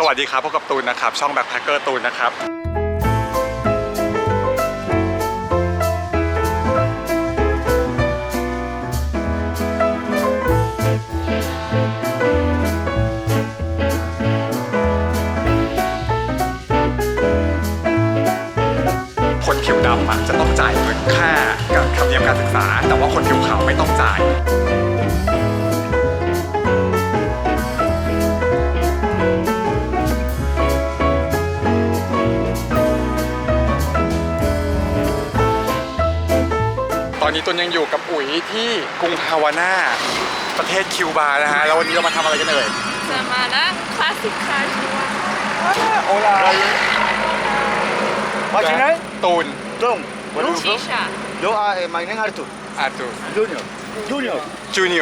สวัสดีครับพบกับตูนนะครับ ช่องแบ็คแพคเกอร์ตูนนะครับ คนผิวดำอะจะต้องจ่ายเงินค่ากับธรรมเนียมการศึกษา แต่ว่าคนผิวขาวไม่ต้องจ่าย นนี้ตุนยังอยู่กับอุ๋ยที่กรุงฮาวาน่าประเทศคิวบานะฮะแล้ววันนี้เรามาทำอะไรกันเอ่ยจะมานั่งคลาสสิกคาร์ชัวร์โอลา Machinai? ตูน Tom. Where are you ชิ from? ชา Yo, uh, my name Arthur. อาตู Junior. Junior. จูเนี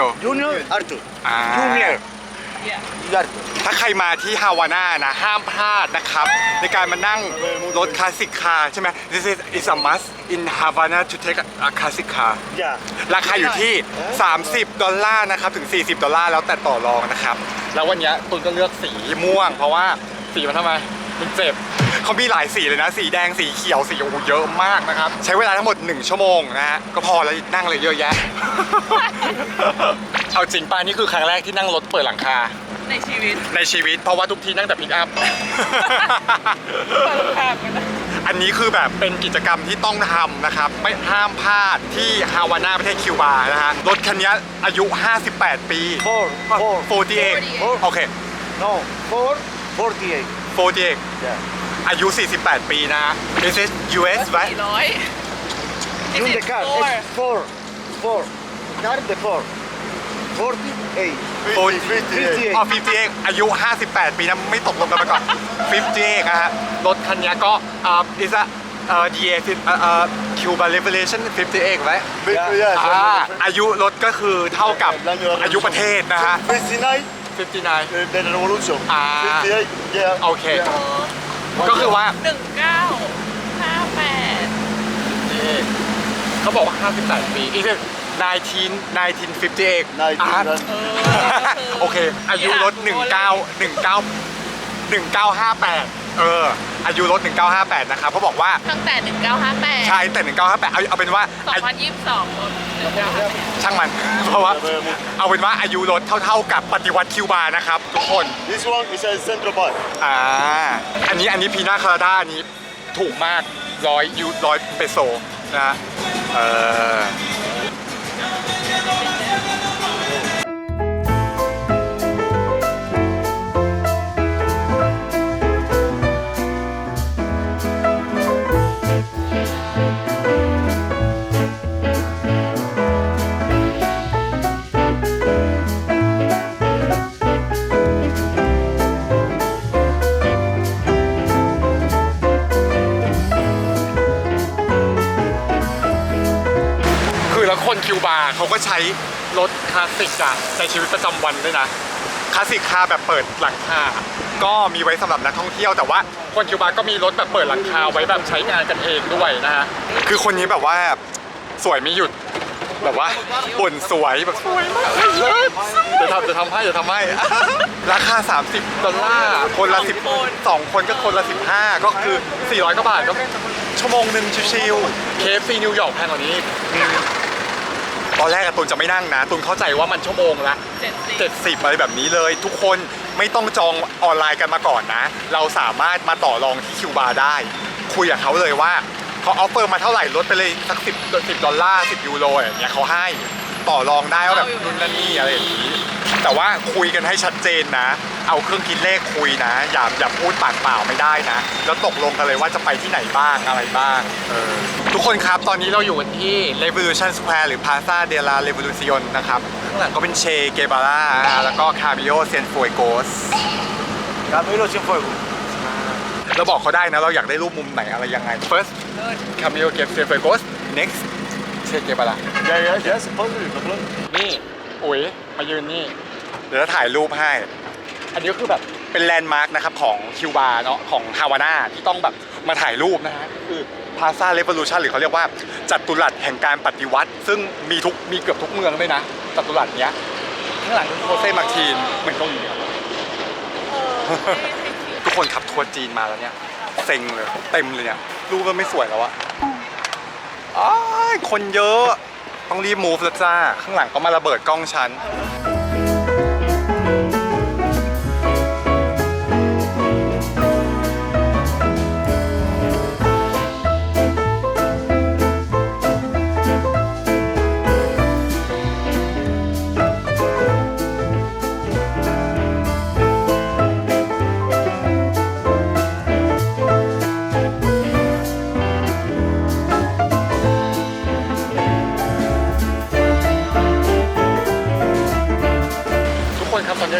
ย Junior Arthur. อ่า Junior. Yeah. Arthur. ถ้าใครมาที่ฮาวาน่านะ ห้ามพลาดนะครับ ในการมานั่งรถคลาสสิกคาร์ใช่ไหม This is is a must in Havana to take a, a classic car Yeah. ราคาอยู่ที่ 30 ดอลลาร์นะครับ ถึง 40 ดอลลาร์แล้วแต่ต่อรองนะครับ แล้ววันเนี้ยตุนก็เลือกสีม่วง เพราะว่าสีมันทำไมมันเจ็บ เขามีหลายสีเลยนะ สีแดงสีเขียวสีโอ้โหเยอะมากนะครับ ใช้เวลาทั้งหมด 1 ชั่วโมงนะฮะก็พอแล้วนั่งเลยเยอะแยะ เอาจริงป่ะนี่คือครั้งแรกที่นั่งรถเปิดหลังคา ในชีวิตในชีวิตเพราะว่าทุกทีนั่งแต่พิกอัพ เปิดภาพกันนะอันนี้คือแบบเป็นกิจกรรมที่ต้องทำนะครับ ไม่ห้ามพลาดที่ฮาวาน่าประเทศคิวบานะฮะรถคันนี้อายุ 58 ปี Four. Four. 48 โอเค No. Four. Forty-eight. 48 Yeah. อายุ 48 ปีนะฮะ This is US สี่ right ร้อย In the car. It's four. Four. Car the four. Forty-eight. อ๋อ58อายุ 58 ปีนะ ไม่ตกลงกันมาก่อน58นะฮะ รถคันนี้ก็อ่า is a เอ่อ year เอ่อเอ่อ Cuba Revolution 58 right Yeah. อ่า อายุรถก็คือเท่ากับอายุประเทศนะฮะ Fifty-nine. 59 uh, The revolution. Ah. Fifty-eight. Yeah. โอเค Yeah. ก็คือว่า หนึ่งเก้าห้าแปดเขาบอกว่า 58 ปี อีก19 1958 Nineteen. อ่า uh, โอเค อายุรถ 19 19 1958 เออ อายุรถ 1958 นะครับเขาบอกว่าตั้งแต่หนึ่งเก้าห้าแปดใช่แต่ 1958 เอาเอาเป็นว่าสองพันยี่สิบสองหนึ่งเก้าห้าแปดช่างมัน เพราะว่าเอาเป็นว่าอายุรถเท่า ๆ กับปฏิวัติคิวบานะครับ ทุกคน This one is a Central Park. อ่าอันนี้อันนี้พีนาคาราด้าอันนี้ถูกมากร้อยยูร้อยเปโซนะฮะเออ คือแล้วคนคิวบาร์เขาก็ใช้รถคลาสสิกอะในชีวิตประจำวันด้วยนะคลาสสิกคาร์แบบเปิดหลังคาก็มีไว้สำหรับนักท่องเที่ยวแต่ว่าคนคิวบาร์ก็มีรถแบบเปิดหลังคาไว้แบบใช้งานกันเองด้วยนะฮะคือคนนี้แบบว่าสวยไม่หยุดแบบว่าบ่นสวยแบบสวยมากเลยเดี๋ยวทำจะทำให้เดี๋ยวทำให้ราคา 30ดอลลาร์คนละ10สองคนก็คนละ 15 ก็คือ 400กว่าบาทก็ชั่วโมงหนึ่งชิวๆเคฟซีนิวยอร์กแพงกว่านี้อืม ตอนแรกอะตุนจะไม่นั่งนะตุนเข้าใจว่ามันชั่วโมงละเจ็ดสิบ70อะไรแบบนี้เลย ทุกคนไม่ต้องจองออนไลน์กันมาก่อนนะ เราสามารถมาต่อรองที่คิวบาร์ได้ คุยกับเขาเลยว่าเขาออฟเฟอร์มาเท่าไหร่ลดไปเลยสักสิบสิบดอลลาร์สิบยูโรอย่างเงี้ยเขาให้ ต่อรองได้ว่าแบบนู่นนั่นนี่อะไรอย่างนี้ แต่ว่าคุยกันให้ชัดเจนนะ เอาเครื่องคิดเลขคุยนะ อย่าอย่าพูดปากเปล่าไม่ได้นะ แล้วตกลงกันเลยว่าจะไปที่ไหนบ้างอะไรบ้างเออทุกคนครับตอนนี้เราอยู่กันที่ Revolution Square หรือ Plaza de la Revolucion นะครับข้างหลังก็เป็นเชเกบาร่าแล้วก็คา m ิโอเซนฟ u ยโกส Camilo Cienfuegos. เราบอกเขาได้นะ เราอยากได้รูปมุมไหนอะไรยังไง first คา m ิโอเกบเซนฟ u ยโกส next เชเกบาร่า Yeah, yeah, yes, possible, no problem. นี่อุ๋ยมายืนนี่ เดี๋ยวจะถ่ายรูปให้ อันนี้ก็คือแบบเป็นแลนด์มาร์กนะครับของคิวบาเนาะของฮาวาน่าที่ต้องแบบมาถ่ายรูปนะฮะคือพาซาเร v o ลูชันหรือเขาเรียกว่าจัตุรัสแห่งการปฏิวัติ ซึ่งมีทุกมีเกือบทุกเมืองด้วยนะจัตุรัสเนี้ยข้างหลังคือโคเซ่มาร์ทีนเหมือนเกาหลีอะเออให้ให้คิดคนขับทัวร์จีนมาแล้วเนี่ยเซ็งเลยเต็มเลยเนี่ยรูปมันไม่สวยแล้วอะ อ้ายคนเยอะ ต้องรีบมูฟแล้วจ้า ข้างหลังก็มาระเบิดกล้องฉัน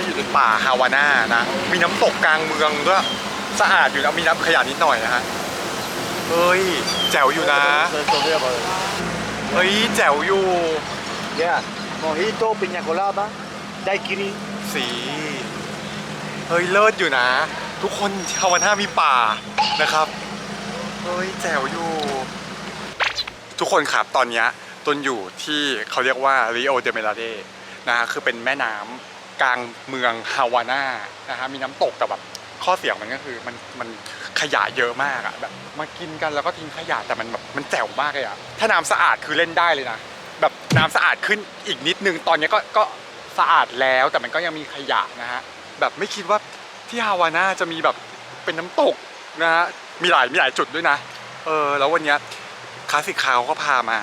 อนนี้เราอยู่ในป่าฮาวาน่านะ มีน้ำตกกลางเมืองด้วยสะอาดอยู่นะมีน้ำขยะนิดหน่อยนะฮะเฮ้ยแจ๋วอยู่นะ Let's forget about it. เฮ้ยแจ๋วอยู่ Yeah. Mojito, piña colada, daiquiri. สีเฮ้ยเลิศอยู่นะ ทุกคนฮาวาน่ามีป่านะครับเฮ้ยแจ๋วอยู่ ทุกคนครับตอนเนี้ยต้นอยู่ที่เขาเรียกว่า Rio de Melade นะฮะคือเป็นแม่น้ำ กลางเมืองฮาวาน่านะฮะมีน้ำตกแต่แบบข้อเสียของมันก็คือมันมันขยะเยอะมากอะแบบมากินกันแล้วก็ทิ้งขยะแต่มันแบบมันแจ๋วมากเลยอะถ้าน้ำสะอาดคือเล่นได้เลยนะแบบน้ำสะอาดขึ้นอีกนิดนึงตอนนี้ก็ก็สะอาดแล้วแต่มันก็ยังมีขยะนะฮะแบบไม่คิดว่าที่ฮาวาน่าจะมีแบบเป็นน้ำตกนะฮะมีหลายมีหลายจุดด้วยนะเออแล้ววันเนี้ยคลาสสิกคาร์ก็พามา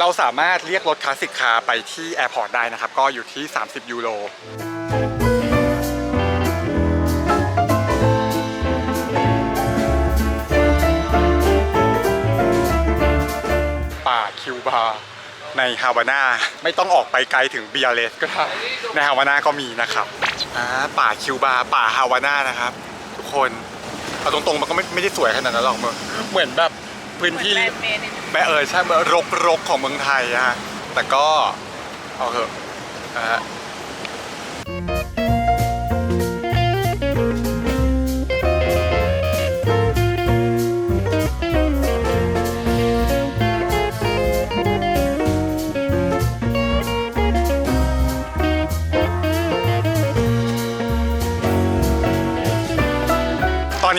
เราสามารถเรียกรถคลาสสิกคาร์ไปที่แอร์พอร์ตได้นะครับ ก็อยู่ที่ 30 ยูโรป่าคิวบาร์ในฮาวาน่าไม่ต้องออกไปไกลถึงเบียเลสก็ได้ ในฮาวาน่าก็มีนะครับป่าคิวบาร์ป่าฮาวาน่านะครับ ทุกคนเอาตรงๆมันก็ไม่ไม่ได้สวยขนาดนั้นหรอกมึงเหมือนแบบ พื้นที่แลนด์เมนแม่เออใช่เมื่อรกรกของเมืองไทยอะฮะแต่ก็เอาเถอะนะฮะ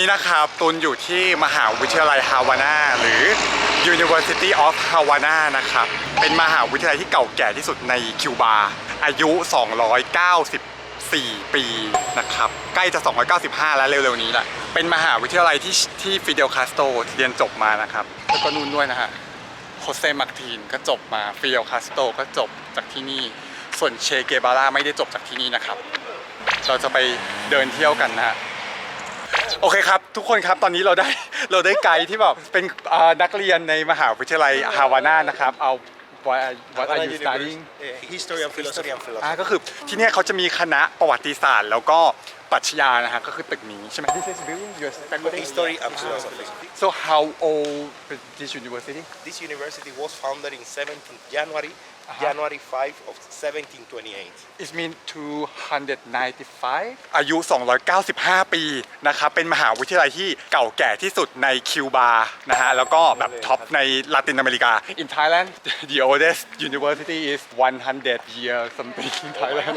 นี้นะครับตุนอยู่ที่มหาวิทยาลัยฮาวาน่าหรือ University of Havana นะครับ เป็นมหาวิทยาลัยที่เก่าแก่ที่สุดในคิวบา อายุ 294 ปีนะครับ ใกล้จะ 295 แล้วเร็วๆนี้แหละ เป็นมหาวิทยาลัยที่ที่ฟิเดลคาสโตเรียนจบมานะครับ แล้วก็นู่นด้วยนะฮะโคเซมาร์ตินก็จบมาฟิเดลคาสโตก็จบจากที่นี่ ส่วนเชเกบาร่าไม่ได้จบจากที่นี่นะครับ เราจะไปเดินเที่ยวกันนะฮะ โอเคครับ ทุกคนครับตอนนี้เราได้เราได้ไกด์ที่แบบเป็นเอ่อนักเรียนในมหาวิทยาลัยฮาวาน่านะครับ เอา what are- what are you studying History and philosophy. and อ่าก็คือที่เนี่ยเขาจะมีคณะประวัติศาสตร์ แล้วก็ปรัชญานะฮะก็คือตึกนี้ใช่ไหม This is building your faculty History and philosophy. so how old is this university This university was founded in 17th January, January 5 of 1728. it mean 295 อายุ 295 ปีนะครับเป็นมหาวิทยาลัยที่เก่าแก่ที่สุดในคิวบานะฮะแล้วก็แบบท็อปในลาตินอเมริกา In Thailand the oldest university is 100 years something in Thailand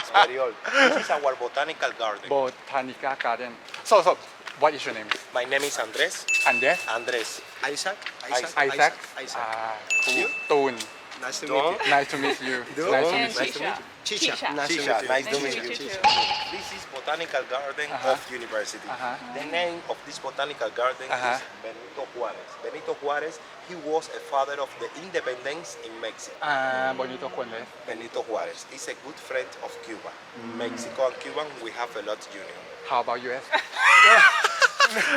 It's very old. This is our botanical garden. Botanica Garden so so what is your name My name is Andres. Andres Andres. Isaac. Isaac Isaac. Ah, cool. Tun Nice to Don. meet you. nice to meet you nice to meet you Chicha. Chicha. Chicha. Nice to Chicha, meet you. nice to Nice meet to you. meet you Chicha. This is botanical garden Uh-huh. of university. Uh-huh. The name of this botanical garden Uh-huh. is Benito Juarez. Benito Juarez, he was a father of the independence in Mexico. อ่า bonito คนเลย Benito Juarez is a good friend of Cuba. Mexico and Cuba, we have a lot union. how about US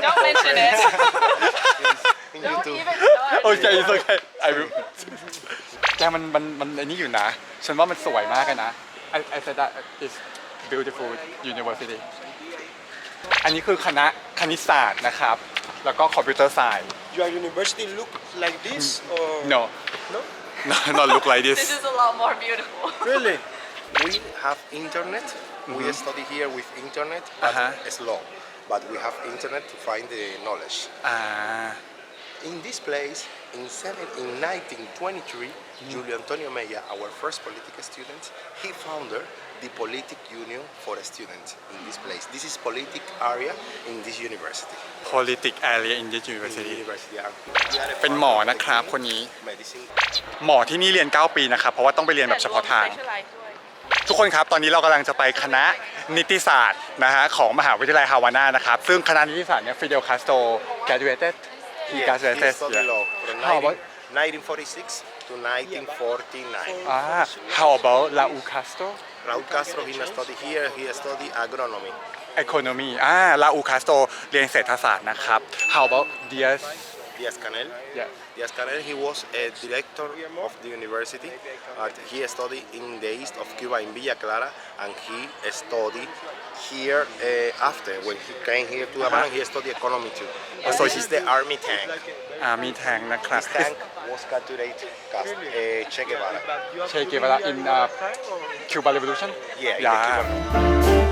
Don't mention it. In Don't YouTube. even start. โอเคโอเค I will แกมันมันมันไอ้นี่อยู่นะ ฉันว่ามันสวยมากเลยนะ I I said that it's beautiful university อันนี้คือคณะคณิตศาสตร์นะครับ แล้วก็คอมพิวเตอร์ไซน์ Your university look like this or no no? no not look like This this is a lot more beautiful. Really? We have internet. We study here with internet, but Uh-huh. slow. But we have internet to find the knowledge. อ่า In this place, in, seven, in 1923, Julio Antonio Mella, our first political student, he founded the politic union for students in this place. This is politic area in this university. politics area in this university University. and we are a เป็นหมอนะครับคนนี้ medicine หมอที่นี่เรียน 9 ปีนะครับ เพราะว่าต้องไปเรียนแบบเฉพาะทาง specialize ด้วยทุกคนครับ ตอนนี้เรากำลังจะไปคณะนิติศาสตร์นะฮะของมหาวิทยาลัยฮาวาน่านะครับ ซึ่งคณะนิติศาสตร์เนี่ยฟิเดลคาสโต graduated he Yes, he graduated studied yeah. law from How about 1946 to 1949. ah how about Raúl Castro Raúl Castro, he studied here, he studied agronomy. economy อ่า Raúl Castro เรียนเศรษฐศาสตร์นะครับ how about Diaz Diaz Canel. yeah Diaz Canel, he was a director of the university. Uh, he studied in the east of Cuba in Villa Clara, and he studied here uh, after. When he came here to Havana, he studied economy too. Oh, so this is the army tank. อ่ามีแทงนะครับ This tank was captured Cast- uh, Che Guevara. Che Guevara in uh, Cuba Revolution Yeah, in the yeah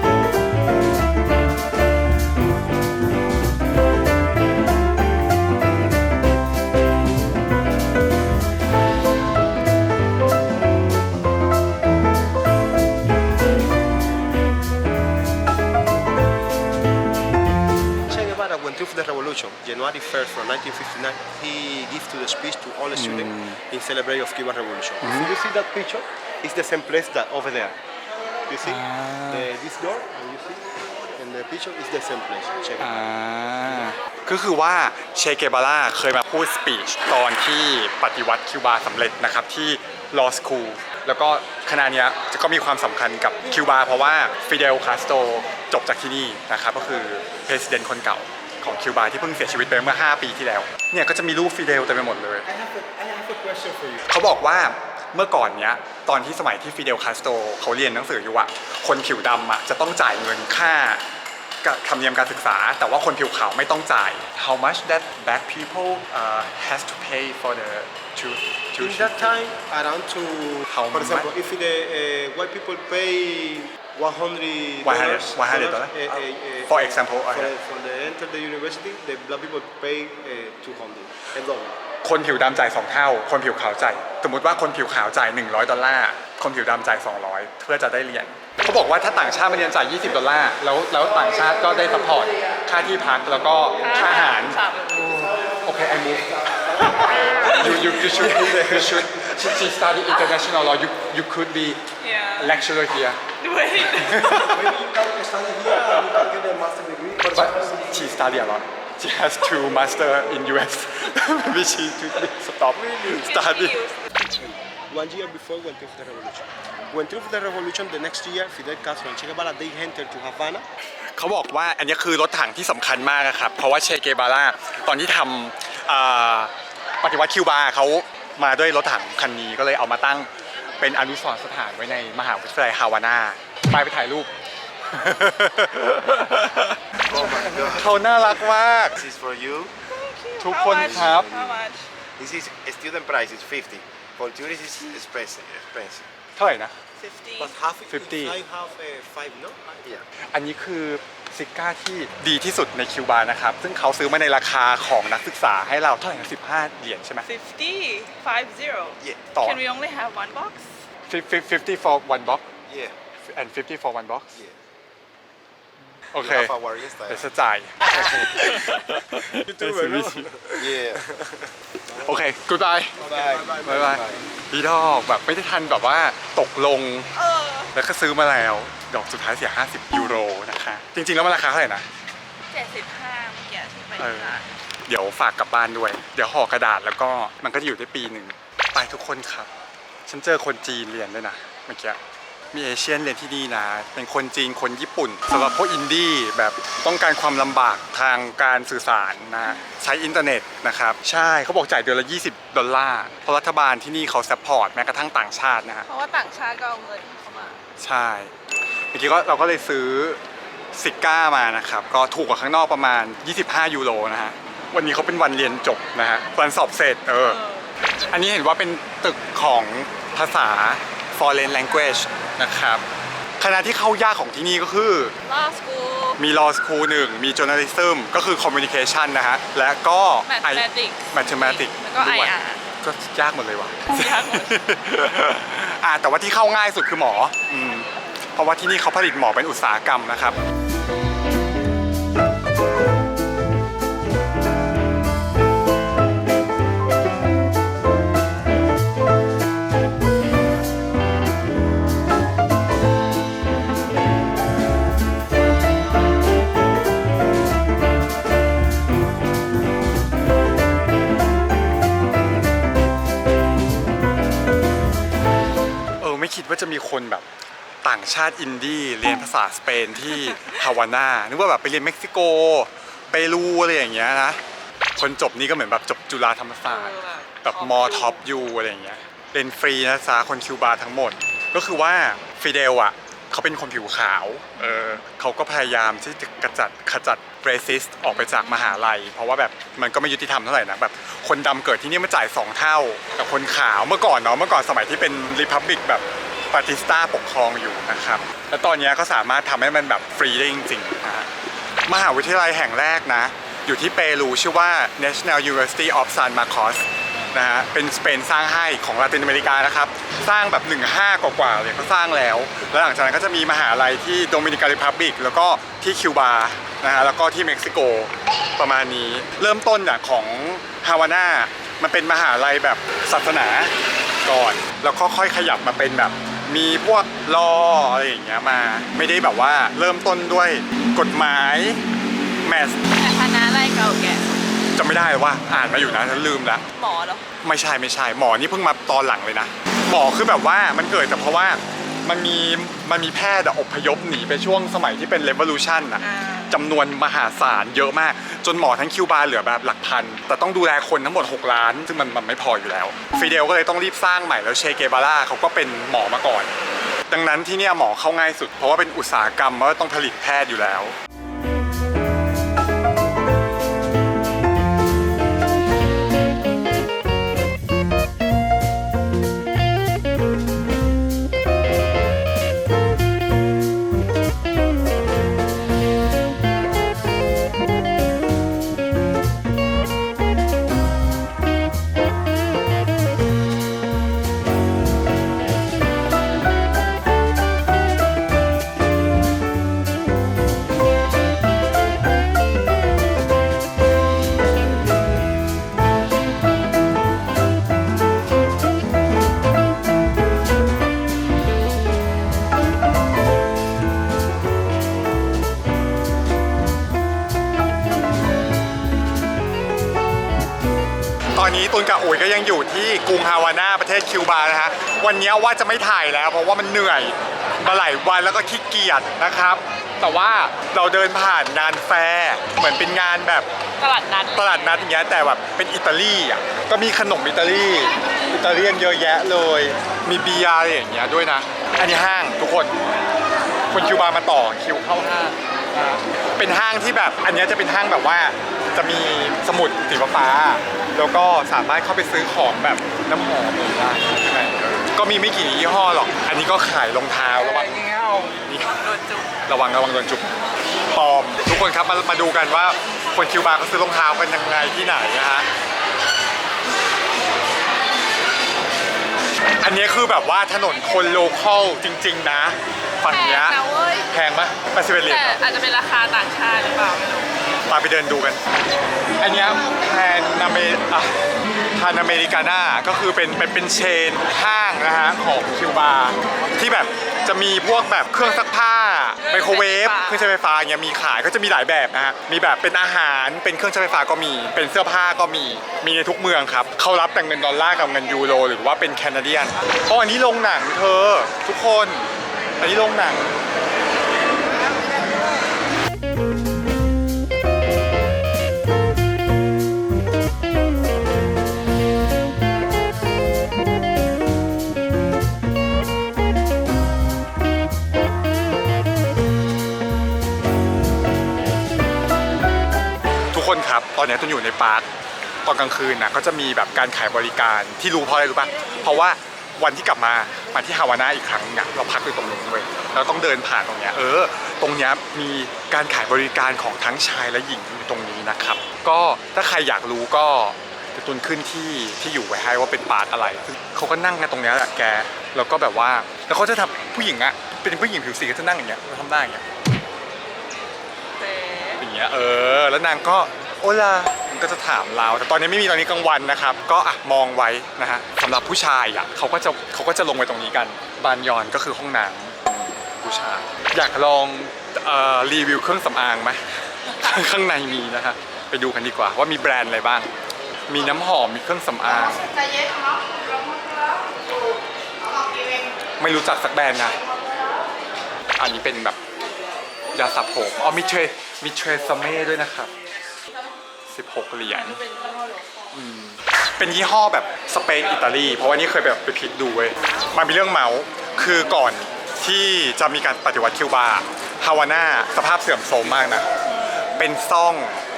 January 1st from 1959. He gave to the speech to all the students in celebration of Cuban revolution. If you see that picture, it's the same place that over there. You see the, this door, and you see, and the picture is the same place. Che Guevara. อ่าก็คือว่าเชเกบาร่าเคยมาพูดสปีชตอนที่ปฏิวัติคิวบาสำเร็จนะครับที่ Law School แล้วก็คณะเนี้ยก็มีความสำคัญกับคิวบาเพราะว่าฟิเดลคาสโตจบจากที่นี่นะครับก็คือประธานคนเก่า ของคิวบาที่เพิ่งเสียชีวิตไปเมื่อ 5 ปีที่แล้ว เนี่ยก็จะมีรูปฟิเดลเต็มไปหมดเลย I have a, I have a question for you. เขาบอกว่าเมื่อก่อนเนี้ยตอนที่สมัยที่ฟิเดลคาสโตรเขาเรียนหนังสืออยู่อะคนผิวดำอะจะต้องจ่ายเงินค่ากับธรรมเนียมการศึกษา แต่ว่าคนผิวขาวไม่ต้องจ่าย How much that black people uh, has to pay for the tu- In tuition that time, around to, How for example, much? if the uh, white people pay 100 100 dollars, $100 uh, uh, uh, For example, for, okay. for the enter the university, the black people pay uh, 200 a dollar. คนผิวดำจ่าย2เท่า คนผิวขาวจ่ายสมมติว่าคนผิวขาวจ่าย100 ดอลลาร์ คนผิวดำจ่าย200 เพื่อจะได้เรียน เขาบอกว่าถ้าต่างชาติมาเรียนจ่าย 20 ดอลลาร์ แล้วแล้วต่างชาติก็ได้ซัพพอร์ต ค่าที่พักแล้วก็ค่าอาหารสาม Okay, I move. you, you, you should, you should, since she study international law, you, you could be yeah lecturer here. Wait Maybe you can study here and you can get a master degree. But she study a lot. She has two master in US. Maybe she should stop study. One year before went through the revolution. Went through the revolution, the next year, Fidel Castro and Che Guevara, they entered to Havana. เขาบอกว่าอันนี้คือรถถังที่สำคัญมากอะครับ เพราะว่าเชเกบาร่าตอนที่ทำอ่าปฏิวัติคิวบาเขามาด้วยรถถังคันนี้ก็เลยเอามาตั้ง เป็นอนุสรณ์สถานไว้ในมหาวิทยาลัยฮาวาน่าไปไปถ่ายรูป Oh my God. เขาน่ารักมาก This is for you. ทุก how คน much ครับ how much This is student price is 50. For tourists it's expensive. expensive. เท่าไหร่นะ50 But half 50. I have uh, five, no? Yeah. อันนี้คือซิก้าที่ดีที่สุดในคิวบานะครับ ซึ่งเขาซื้อมาในราคาของนักศึกษาให้เราเท่าไหร่นะ15 เหรียญใช่ไหม50 five zero Yeah. ต่อ can we only have one box 50 for one box Yeah. and 50 for one box Yeah. โอ We เค have our เดี๋ยว style. จะจ่าย YouTuber, no? Yeah. โอเค goodbye Bye. บายบายดีดอกแบบไม่ได้ทันแบบว่าตกลง เออแล้วก็ซื้อมาแล้ว ดอกสุดท้ายเสีย 50 ยูโรนะคะ จริง ๆ แล้วมันราคาเท่าไหร่นะ75เมื่อกี้ที่ไปเออร้าน เดี๋ยวฝากกลับบ้านด้วย เดี๋ยวห่อกระดาษแล้วก็มันก็จะอยู่ได้ปีหนึ่งไปทุกคนครับ ฉันเจอคนจีนเรียนด้วยนะเมื่อกี้มีเอเชียนเรียนที่นี่นะ เป็นคนจีนคนญี่ปุ่นสำหรับพวกอินดี้แบบต้องการความลำบากทางการสื่อสารนะใช้อินเทอร์เน็ตนะครับใช่เขาบอกจ่ายเดือนละ 20 ดอลลาร์เพราะรัฐบาลที่นี่เขาซัพพอร์ตแม้กระทั่งต่างชาตินะฮะเพราะว่าต่างชาติก็เอาเงินเข้ามาใช่เมื่อกี้ก็เราก็เลยซื้อซิก้ามานะครับก็ถูกกว่าข้างนอกประมาณ 25 ยูโรนะฮะวันนี้เขาเป็นวันเรียนจบนะฮะวันสอบเสร็จเอออันนี้เห็นว่าเป็นตึกของ ภาษา foreign language นะครับคณะที่เข้ายากของที่นี่ก็คือ law school มี law school หนึ่งมี journalism ก็คือ communication นะฮะ และก็ I- mathematics mathematics แล้วก็ด้วย IR ก็ยากหมดเลยว่ะยากหมดอ่าแต่ว่าที่เข้าง่ายสุดคือหมออืมเพราะราะว่าที่นี่เขาผลิตหมอกเป็นอุตสาหกรรมนะครับ ม่คิดว่าจะมีคนแบบต่างชาติอินดี้เรียนภาษาสเปนที่ฮาวาน่านึกว่าแบบไปเรียนเม็กซิโกเปรูอะไรอย่างเงี้ยนะคนจบนี่ก็เหมือนแบบจบจุฬาธรรมศาสตร์เออแบบแบบมอท็อปยูอะไรอย่างเงี้ยเรียนฟรีนะจ๊ะคนคิวบาทั้งหมด ก็คือว่าฟิเดลอะเขาเป็นคนผิวขาว เออเขาก็พยายามที่จะกระจัดขจัดเรสิสออกไปจากมหาลัย เพราะว่าแบบมันก็ไม่ยุติธรรมเท่าไหร่นะแบบคนดำเกิดที่นี่มาจ่าย 2 เท่า กับคนขาวเมื่อก่อนเนาะเมื่อก่อนสมัยที่เป็นริพับบิกแบบ ปาติสตาปกครองอยู่นะครับ แล้วตอนนี้ก็สามารถทำให้มันแบบฟรีได้จริงๆนะฮะมหาวิทยาลัยแห่งแรกนะ อยู่ที่เปรูชื่อว่า National University of San Marcos นะฮะเป็นสเปนสร้างให้ของลาตินอเมริกานะครับ สร้างแบบ 15 กว่าๆเลยเขาสร้างแล้ว แล้วหลังจากนั้นก็จะมีมหาลัยที่โดมินิกันริพับบิกแล้วก็ที่คิวบานะฮะแล้วก็ที่เม็กซิโกประมาณนี้ เริ่มต้นเนี่ยของฮาวาน่ามันเป็นมหาลัยแบบศาสนาก่อน แล้วก็ค่อยขยับมาเป็นแบบ มีพวกลออะไรอย่างเงี้ยมา ไม่ได้แบบว่าเริ่มต้นด้วยกฎหมายแมสแต่คณะอะไรเก่าแก่จะไม่ได้ว่าอ่านมาอยู่นะฉันลืมแล้วหมอเหรอ ไม่ใช่ไม่ใช่หมอนี่เพิ่งมาตอนหลังเลยนะหมอคือแบบว่ามันเกิดจากเพราะว่า มันมีมันมีแพทย์อะอพยพหนีไปช่วงสมัยที่เป็น revolution อะอ่าจำนวนมหาศาลเยอะมาก จนหมอทั้งคิวบาเหลือแบบหลักพัน แต่ต้องดูแลคนทั้งหมด 6 ล้าน ซึ่งมันมันไม่พออยู่แล้วฟิเดลก็เลยต้องรีบสร้างใหม่แล้วเชเกบาร่าเขาก็เป็นหมอมาก่อน ดังนั้นที่เนี่ยหมอเข้าง่ายสุด เพราะว่าเป็นอุตสาหกรรมว่าต้องผลิตแพทย์อยู่แล้ว กับอุ๋ยก็ยังอยู่ที่กรุงฮาวาน่าประเทศคิวบานะฮะวันนี้ว่าจะไม่ถ่ายแล้วเพราะว่ามันเหนื่อยมาหลายวันแล้วก็ขี้เกียจนะครับ แต่ว่าเราเดินผ่านงานแฟร์เหมือนเป็นงานแบบตลาดนัดตลาดนัดอย่างเงี้ยแต่แบบเป็นอิตาลีอะก็มีขนมอิตาลีอิตาเลียนเยอะแยะเลย มีเบียร์อะไรอย่างเงี้ยด้วยนะ อันนี้ห้างทุกคนคนคิวบาร์มาต่อคิวเข้าห้างนะเป็นห้างที่แบบอันเนี้ยจะเป็นห้างแบบว่าจะมีสมุดสีฟ้าๆ แล้วก็สามารถเข้าไปซื้อของแบบน้ำหอมอะไรได้ใช่ไหมก็มีไม่กี่ยี่ห้อหรอก อันนี้ก็ขายรองเท้าแล้วว่านี่โดนจุกระวังระวังโดนจุกปลอม ทุกคนครับมามาดูกันว่าคนคิวบาร์เขาซื้อรองเท้ากันยังไงที่ไหนนะฮะอันนี้คือแบบว่าถนนคนโลคอลจริง ๆ นะ ฝั่งเนี้ยแพงนะเว้ยแพงปะแปดสิบเอ็ดเหรียญแต่อาจจะเป็นราคาต่างชาติหรือเปล่าไม่รู้ มาไปเดินดูกัน อันเนี้ยแพนนาเมอะพานอเมริกาน่าก็คือเป็นเป็นเป็นเชนห้างนะฮะของคิวบาร์ที่แบบจะมีพวกแบบเครื่องซักผ้าไมโครเวฟเครื่องใช้ไฟฟ้าอย่างเงี้ยมีขายก็จะมีหลายแบบนะฮะมีแบบเป็นอาหารเป็นเครื่องใช้ไฟฟ้าก็มี เป็นเสื้อผ้าก็มีมีในทุกเมืองครับเขารับแต่เงินดอลลาร์กับเงินยูโรหรือว่าเป็นแคนาเดียนเพราะอันนี้โรงหนังเธอทุกคน อันนี้โรงหนัง คนครับ ตอนนี้ตุนอยู่ในปาร์คตอนกลางคืนนะก็จะมีแบบการขายบริการที่รู้เพราะอะไรรู้ปะเพราะว่าวันที่กลับมามาที่ฮาวาน่าอีกครั้งเนี่ยเราพักอยู่ตรงนู้นเว้ยเราต้องเดินผ่านตรงเนี้ยเออ ตรงเนี้ยมีการขายบริการของทั้งชายและหญิงอยู่ตรงนี้นะครับ ก็ถ้าใครอยากรู้ก็จะตุนขึ้นที่ที่อยู่ไว้ให้ว่าเป็นปาร์คอะไรซึ่งเขาก็นั่งกันตรงเนี้ยแหละแกแล้วก็แบบว่าแล้วเขาจะทำผู้หญิงอะเป็นผู้หญิงผิวสีก็จะนั่งอย่างเงี้ยทำหน้าอย่างเงี้ยเจ๊อย่างเงี้ยเออ แล้วนางก็ โอลามันก็จะถามเรา แต่ตอนนี้ไม่มีตอนนี้กลางวันนะครับ ก็อะมองไว้นะฮะสำหรับผู้ชายอะเขาก็จะเขาก็จะลงไปตรงนี้กัน บานยอนก็คือห้องน้ำผู้ชาย อยากลองเอ่อรีวิวเครื่องสำอางไหม ข้างในมีนะฮะไปดูกันดีกว่าว่ามีแบรนด์อะไรบ้าง มีน้ำหอมมีเครื่องสำอางไม่รู้จักสักแบรนด์นะ อันนี้เป็นแบบยาสระผม อ๋อมีเทรมีเทรซเม่ด้วยนะครับ 16 เหรียญอืมเป็นยี่ห้อแบบสเปนอิตาลีเพราะว่านี่เคยแบบไปพลิกดูเว้ยมันมีเรื่องเมาส์คือก่อนที่จะมีการปฏิวัติคิวบาฮาวาน่าสภาพเสื่อมโทรมมากนะเป็นซ่อง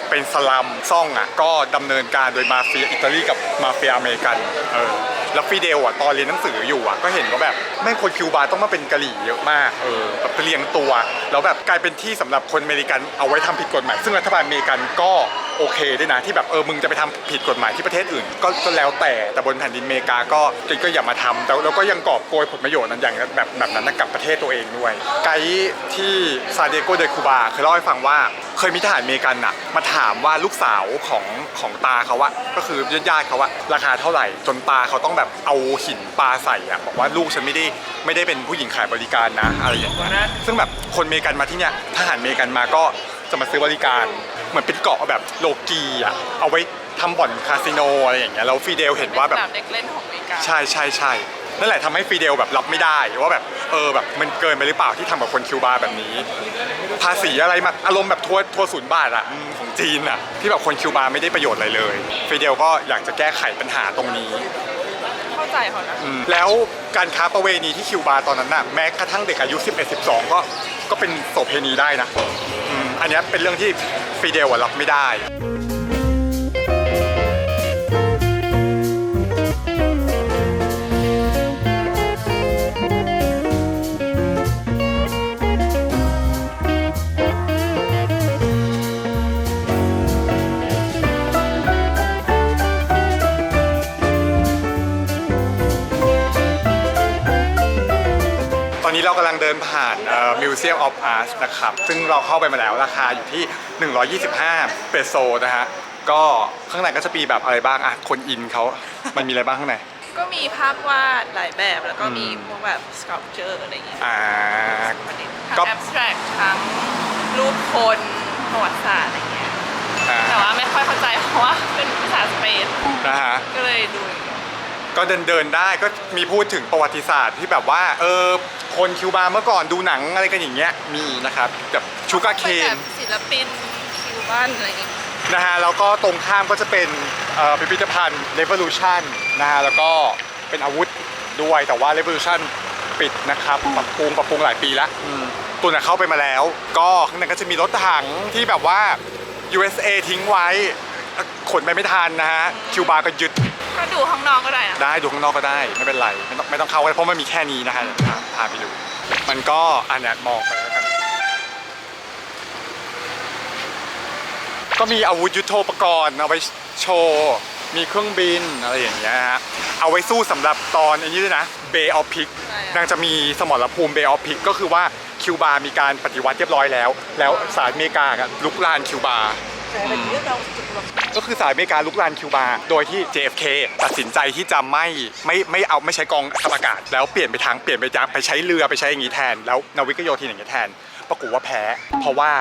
เป็นสลัมซ่องอะก็ดำเนินการโดยมาเฟียอิตาลีกับมาเฟียอเมริกันเออแล้วฟิเดลอะตอนเรียนหนังสืออยู่อะก็เห็นว่าแบบแม่งคนคิวบาต้องมาเป็นกะหรี่เยอะมากเออแบบเรียงตัว แล้วแบบกลายเป็นที่สำหรับคนอเมริกันเอาไว้ทำผิดกฎหมายซึ่งรัฐบาลอเมริกันก็ โอเคด้วยนะที่แบบเออมึงจะไปทำผิดกฎหมายที่ประเทศอื่น ก็ก็แล้วแต่แต่บนแผ่นดินอเมริกาก็ก็อย่ามาทำแต่แล้วก็ยังกอบโกยผลประโยชน์นั้นอย่างแบบแบบนั้นกับประเทศตัวเองด้วย ไกด์ที่ซาเดโกเดคูบาเคยเล่าให้ฟังว่าเคยมีทหารอเมริกันน่ะมาถามว่าลูกสาวของของตาเขาอะก็คือญาติๆเขาอะราคาเท่าไหร่ จนตาเขาต้องแบบเอาหินปลาใส่อะบอกว่าลูกฉันไม่ได้ไม่ได้เป็นผู้หญิงขายบริการนะอะไรอย่างเงี้ยซึ่งแบบคนอเมริกันมาที่เนี่ยทหารอเมริกันมาก็จะมาซื้อบริการ เหมือนเป็นเกาะแบบโลกีอะเอาไว้ทำบ่อนคาสิโนอะไรอย่างเงี้ยแล้วฟีเดลเห็นว่าแบบสนามเด็กเล่นของอเมริกาใช่ใช่ใช่นั่นแหละทำให้ฟีเดลแบบรับไม่ได้ว่าแบบเออแบบมันเกินไปหรือเปล่าที่ทำกับคนคิวบาแบบนี้ ภาษีอะไรมาอารมณ์แบบทัวร์ทัวร์ศูนย์บาทอะอืมของจีนอะที่แบบคนคิวบาไม่ได้ประโยชน์อะไรเลยฟีเดลก็อยากจะแก้ไขปัญหาตรงนี้ เข้าใจเขานะอืมแล้วการค้าประเวณีที่คิวบาตอนนั้นน่ะแม้กระทั่งเด็กอายุ 11 12 ก็ก็เป็นโสเภณีได้นะอืม อันนี้เป็นเรื่องที่ฟีเดลรับไม่ได้ เรากำลังเดินผ่านมิวเซียมออฟอาร์ตนะครับ ซึ่งเราเข้าไปมาแล้วราคาอยู่ที่ 125 เปโซนะฮะ ก็ข้างในก็จะมีแบบอะไรบ้างอะคนอินเขามันมีอะไรบ้างข้างใน ก็มีภาพวาดหลายแบบแล้วก็มีอืมพวกแบบ sculpture อะไรอย่างเงี้ยอ่าประดิษฐ์ก็ ทั้ง abstract ทั้งรูปคนประวัติศาสตร์อะไรเงี้ย อ่าแต่ว่าไม่ค่อยเข้าใจเพราะว่าเป็นภาษาสเปนนะฮะ ก็เลยดูอย่างเงี้ย ก็เดินเดินๆได้ก็มีพูดถึงประวัติศาสตร์ที่แบบว่าเออคนคิวบาเมื่อก่อนดูหนังอะไรกันอย่างเงี้ยมีนะครับแบบชูการ์เคเป็นแบนบศิลปินคิวบ้านอะไรอย่างเงี้ยนะฮะแล้วก็ตรงข้ามก็จะเป็นเอ่อพิพิธภัณฑ์ Revolution นะฮะแล้วก็เป็นอาวุธด้วยแต่ว่า Revolution ปิดนะครับปรับปรุงปรับปรุงหลายปีแล้วอืมตัวน่ะเข้าไปมาแล้ว ก็ข้างในก็จะมีรถถังที่แบบว่า USA ทิ้งไว้ ขนไปไม่ทันนะฮะคิวบาก็ยึดก็ดูข้างนอกก็ได้นะได้ดูข้างนอกก็ได้ไม่เป็นไรไม่ต้องไม่ต้องเข้าก็ได้เพราะมันมีแค่นี้นะฮะเดี๋ยวพาพาไปดู มันก็อันเนี้ยมองไปแล้วกันก็มีอาวุธยุทโธปกรณ์เอาไว้โชว์มีเครื่องบินอะไรอย่างเงี้ยฮะเอาไว้สู้สำหรับตอนอันนี้ด้วยนะ Bay of Pig นางจะมีสมรภูมิ Bay of Pig ก็คือว่าคิวบา มีการปฏิวัติเรียบร้อยแล้ว แล้วสหรัฐอเมริกาอะลุกลานคิวบา ก็คือสายอเมริกาลุกลานคิวบา โดยที่ JFK ตัดสินใจที่จะไม่ไม่ไม่เอาไม่ใช้กองทัพอากาศ แล้วเปลี่ยนไปทางเปลี่ยนไปจากไปใช้เรือไปใช้อย่างนี้แทน แล้วนาวิกโยธินอย่างนี้แทน ปรากฏว่าแพ้ เพราะว่า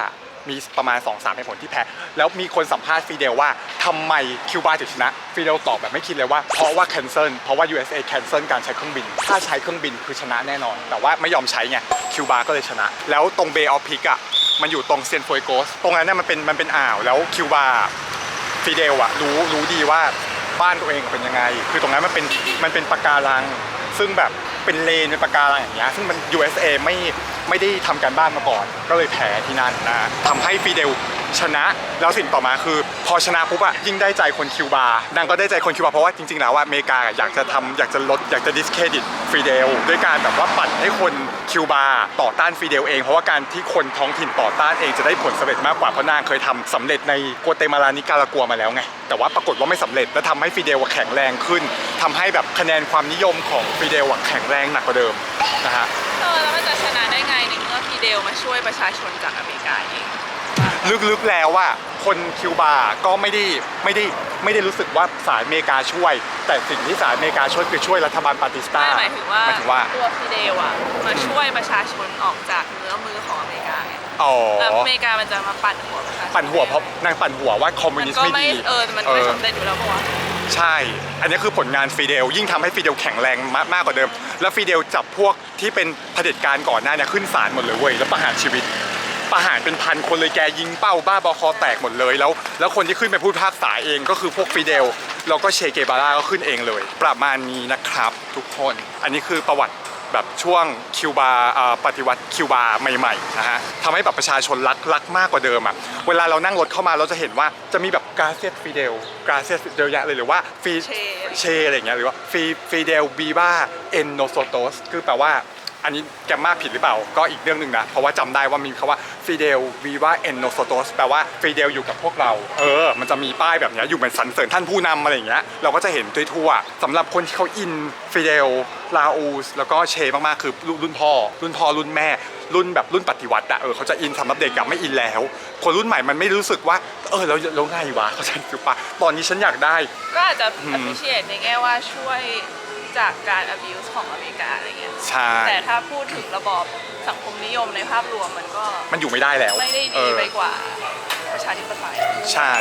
มีประมาณ 2-3สามเหตุผลที่แพ้ แล้วมีคนสัมภาษณ์ฟีเดลว่าทำไมคิวบาถึงชนะฟีเดลตอบแบบไม่คิดเลยว่าเพราะว่า cancel เพราะว่า USA cancel การใช้เครื่องบิน ถ้าใช้เครื่องบินคือชนะแน่นอน แต่ว่าไม่ยอมใช้ไงคิวบาก็เลยชนะ แล้วตรง Bay of Pig อะมันอยู่ตรงเซนโฟยโกสตรงนั้นเนี่ยมันเป็นมันเป็นอ่าวแล้วคิวบาฟีเดลอะรู้รู้ดีว่าบ้านตัวเองเป็นยังไง คือตรงนั้นมันเป็นมันเป็นปะการัง ซึ่งแบบเป็นเลนเป็นปะการังอย่างเงี้ยซึ่งมัน USA ไม่ไม่ได้ทำการบ้านมาก่อน ก็เลยแพ้ที่นั่นนะทำให้ฟีเดลชนะแล้วสิ่งต่อมาคือ พอชนะปุ๊บอะยิ่งได้ใจคนคิวบาร์นางก็ได้ใจคนคิวบาร์เพราะว่าจริงๆแล้วว่าอเมริกาอยากจะทำอยากจะลดอยากจะดิสเครดิตฟีเดลด้วยการแบบว่าปั่นให้คนคิวบาร์ต่อต้านฟีเดลเอง เพราะว่าการที่คนท้องถิ่นต่อต้านเองจะได้ผลสำเร็จมากกว่าเพราะนางเคยทำสำเร็จในกัวเตมาลานิการากัวมาแล้วไงแต่ว่าปรากฏว่าไม่สำเร็จและทำให้ฟีเดลแข็งแรงขึ้นทำให้แบบคะแนนความนิยมของฟีเดลแข็งแรงหนักกว่าเดิมนะฮะ เออแล้วมันจะชนะได้ไงในเมื่อฟีเดลมาช่วยประชาชนจากอเมริกาเอง ลึกๆแล้วว่าคนคิวบาก็ไม่ได้ไม่ได้ไม่ได้รู้สึกว่าสหรัฐอเมริกาช่วย แต่สิ่งที่สหรัฐอเมริกาช่วยคือช่วยรัฐบาลปาติสตาไม่หมายถึงว่าหมายถึงว่าตัวฟีเดลอะมาช่วยประชาชนออกจากเนื้อมือของอเมริกาไงอ๋อแล้วอเมริกามันจะมาปั่นหัวประชาชนปั่นหัวเพราะนางปั่นหัวว่าคอมมิวมันนิสก็ต์ไม่ไม่ดีเออมันไม่สำเร็จอยู่แล้วปะวะ ใช่ อันนี้คือผลงานฟีเดลยิ่งทำให้ฟีเดลแข็งแรงมากมากกว่าเดิม แล้วฟีเดลจับพวกที่เป็นเผด็จการก่อนหน้าเนี่ยขึ้นศาลหมดเลยเว้ยแล้วประหารชีวิต ประหารเป็นพันคนเลยแกยิงเป้าบ้าบอคอแตกหมดเลยแล้ว แล้วคนที่ขึ้นไปพูดภาคษาเองก็คือพวกฟีเดลแล้วก็เชเกบาราก็ขึ้นเองเลย ประมาณนี้นะครับทุกคน อันนี้คือประวัติ แบบช่วงคิวบาปฏิวัติคิวบาใหม่ๆนะฮะทำให้แบบประชาชนรักรักมากกว่าเดิมอะเวลาเรานั่งรถเข้ามาเราจะเห็นว่าจะมีแบบกาเซียสฟีเดลกาเซียสเดลยะเลยหรือว่าฟีเชอะไรอย่างเงี้ยหรือว่าฟีฟีเดลบีบาเอนโนโซโตสคือแปลว่า อันนี้แกมมาผิดหรือเปล่า ก็อีกเรื่องหนึ่งนะ เพราะว่าจำได้ว่ามีคำว่าฟีเดลบีบาเอนโนโซโตสแปลว่าฟีเดลอยู่กับพวกเรา เออ มันจะมีป้ายแบบเนี้ยอยู่เหมือนสรรเสริญท่านผู้นำอะไรอย่างเงี้ย เราก็จะเห็นทั่วๆสำหรับคนที่เขาอินฟีเดลลาอูสแล้วก็เชมากๆ คือรุ่นพ่อ รุ่นพ่อรุ่นแม่ รุ่นแบบรุ่นปฏิวัติอะเออเขาจะอินสำหรับเด็กกับไม่อินแล้ว คนรุ่นใหม่มันไม่รู้สึกว่า เออแล้วแล้วไงวะเขาใจถูกปะตอนนี้ฉันอยากได้ ก็อาจจะ appreciate ในแง่ว่าช่วย จากการ abuse ของอเมริกาอะไรเงี้ย ใช่ แต่ถ้าพูดถึงระบอบสังคมนิยมในภาพรวมมันก็มันอยู่ไม่ได้แล้ว ไม่ได้เอดีอไปกว่า ประชาธิปไตยใช่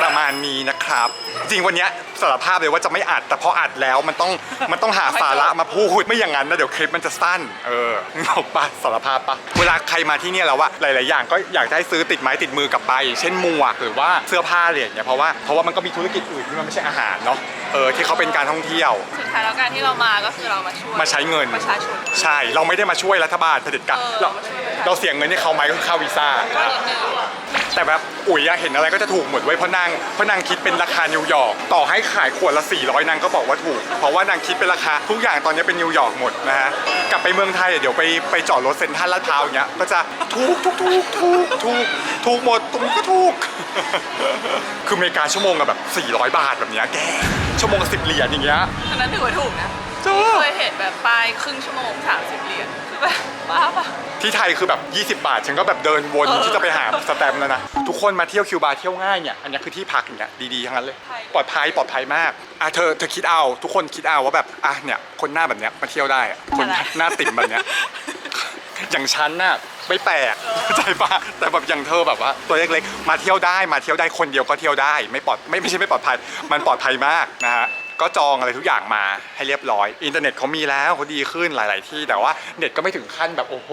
ประมาณนี้นะครับ จริงวันเนี้ยสารภาพเลยว่าจะไม่อัดแต่พออัดแล้วมันต้องมันต้องหาสาระมาพูดไม่อย่างนั้นนะเดี๋ยวคลิปมันจะสั้น เออนึกออกปะสารภาพปะเวลาใครมาที่เนี่ยแล้วว่าหลาย ๆ อย่างก็อยากจะให้ซื้อติดไม้ติดมือกลับไป เช่นหมวกหรือว่าเสื้อผ้าอะไรอย่างเงี้ยเพราะว่าเพราะว่ามันก็มีธุรกิจอื่นที่มันไม่ใช่อาหารเนาะเออที่เขาเป็นการท่องเที่ยว สุดท้ายแล้วการที่เรามาก็คือเรามาช่วยมาใช้เงิน ประชาชน ใช่เราไม่ได้มาช่วยรัฐบาลเผด็จการเออเรามาช่วยประชาชน เราเสียเงินให้เขาไหมก็คือค่าวีซ่า ก็นิดนึง แต่แบบอุ๋ยอะเห็นอะไรก็จะถูกหมดไว้ยเพราะนางเพราะนางคิดเป็นราคานิวยอร์กต่อให้ขายขวดละ 400นางก็บอกว่าถูก เพราะว่านางคิดเป็นราคาทุกอย่างตอนนี้เป็นนิวยอร์กหมดนะฮะกลับไปเมืองไทยเดี๋ยวไปไปจอดรถเซ็นทรัลลาดพร้าวอย่างเงี้ยก็จะถูกถูกถูกถูกถูกถูกหมดตรงนี้ก็ถูก คืออเมริกาชั่วโมงอะแบบ 400 บาทแบบเนี้ยแกชั่วโมงละ10เหรียญอย่างเงี้ยอันนั้นถือว่าถูกนะจ้า เคยเห็นแบบป้ายครึ่งชั่วโมง 30เหรียญคือ แบบบ้าปะที่ไทยคือแบบ 20 บาท ฉันก็แบบเดินวนเออที่จะไปหาสแตมป์แล้วนะ ทุกคนมาเที่ยวคิวบาร์เที่ยวง่ายเนี่ย อันนี้คือที่พักอย่างเงี้ยดีๆทั้งนั้นเลย ปลอดภัยปลอดภัยมาก อะเธอเธอคิดเอา ทุกคนคิดเอาว่าแบบ อะเนี่ยคนหน้าแบบเนี้ยมาเที่ยวได้อะคนหน้าติ่มแบบเนี้ย อย่างฉันน่ะไม่แปลกเข้าใจปะแต่แบบอย่างเธอแบบว่าตัวเล็กๆ มาเที่ยวได้มาเที่ยวได้คนเดียวก็เที่ยวได้ ไม่ปลอดไม่ไม่ใช่ไม่ปลอดภัย มันปลอดภัยมากนะฮะ ก็จองอะไรทุกอย่างมาให้เรียบร้อย อินเทอร์เน็ตเขามีแล้วเขาดีขึ้นหลาย ๆ ที่แต่ว่าเน็ตก็ไม่ถึงขั้นแบบโอ้โห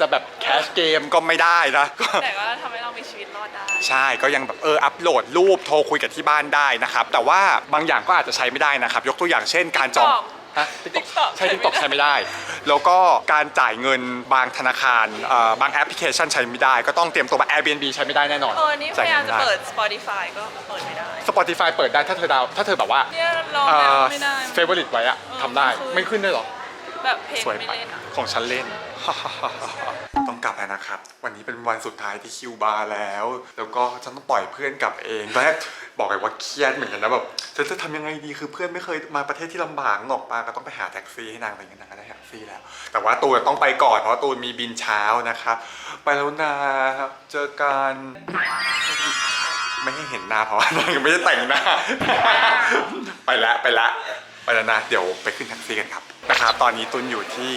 จะแบบแคชเกมก็ไม่ได้นะ แต่ก็ทำให้เรามีชีวิตรอดได้ ใช่ก็ยังแบบเอออัปโหลดรูปโทรคุยกับที่บ้านได้นะครับ แต่ว่าบางอย่างก็อาจจะใช้ไม่ได้นะครับ ยกตัวอย่างเช่นการจอง TikTok ฮะ TikTok ใช้ TikTok ใช้ไม่ได้ แล้วก็การจ่ายเงินบางธนาคารเอ่อบางแอปพลิเคชันใช้ไม่ได้ ก็ต้องเตรียมตัวแบบ Airbnb ใช้ไม่ได้แน่นอนเออนี่พยายามจะเปิด Spotify ก็เปิดไม่ได้ สปอติฟายเปิดได้ถ้าเธอดาวถ้าเธอแบบว่าเนี่ยลองเอ่แล้วอไม่ได้ เฟเวอร์ลิตไว้อะเออทำได้ ไม่ขึ้นไม่ขึ้นด้วยเหรอ แบบเพลงสวยไม่ไปเล่นอะของฉันเล่น ต้องกลับแล้วนะครับ วันนี้เป็นวันสุดท้ายที่คิวบาร์แล้ว แล้วก็ฉันต้องปล่อยเพื่อนกลับเองตอนแรกบอกเลยว่าเครียดเหมือนกันนะแบบฉันจะทำยังไงดีคือเพื่อนไม่เคยมาประเทศที่ลำบากหรอกปาก็ต้องไปหาแท็กซี่ให้นางอะไรเงี้ยนางก็ได้แท็กซี่แล้ว แต่ว่าตูนต้องไปก่อนเพราะว่าตูนมีบินเช้านะครับไปแล้วนะครับเจอกันไม่ให้เห็นหน้าเพราะว่านางยังไม่ได้แต่งหน้า ไปแล้วไปแล้วไปแล้วนะเดี๋ยวไปขึ้นแท็กซี่กันครับ นะครับ ตอนนี้ตุนอยู่ที่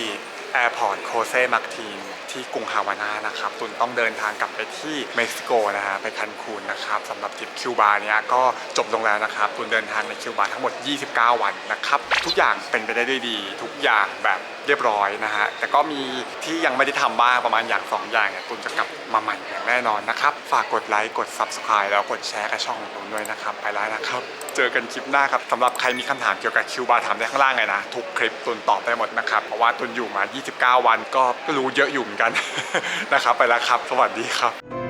แอร์พอร์ตโคเซมักทีนที่กรุงฮาวาน่านะครับ ตุนต้องเดินทางกลับไปที่เม็กซิโกนะฮะ ไปคันคูนนะครับสำหรับทริปคิวบาเนี้ยก็จบลงแล้วนะครับ ตุนเดินทางในคิวบาทั้งหมด 29 วันนะครับ ทุกอย่างเป็นไปได้ด้วยดี ทุกอย่างแบบ เรียบร้อยนะฮะแต่ก็มีที่ยังไม่ได้ทำบ้างประมาณอย่าง 2 อย่างเนี่ยตุนจะกลับมาใหม่อย่างแน่นอนนะครับ ฝากกดไลค์กด Subscribe แล้วกดแชร์กับช่องของตุนด้วยนะครับ ไปแล้วนะครับ เจอกันคลิปหน้าครับสำหรับใครมีคำถามเกี่ยวกับคิวบาร์ถามได้ข้างล่างเลยนะ ทุกคลิปตุนตอบได้หมดนะครับ เพราะว่าตุนอยู่มา 29 วันก็ก็รู้เยอะอยู่เหมือนกันนะครับ ไปแล้วครับ สวัสดีครับ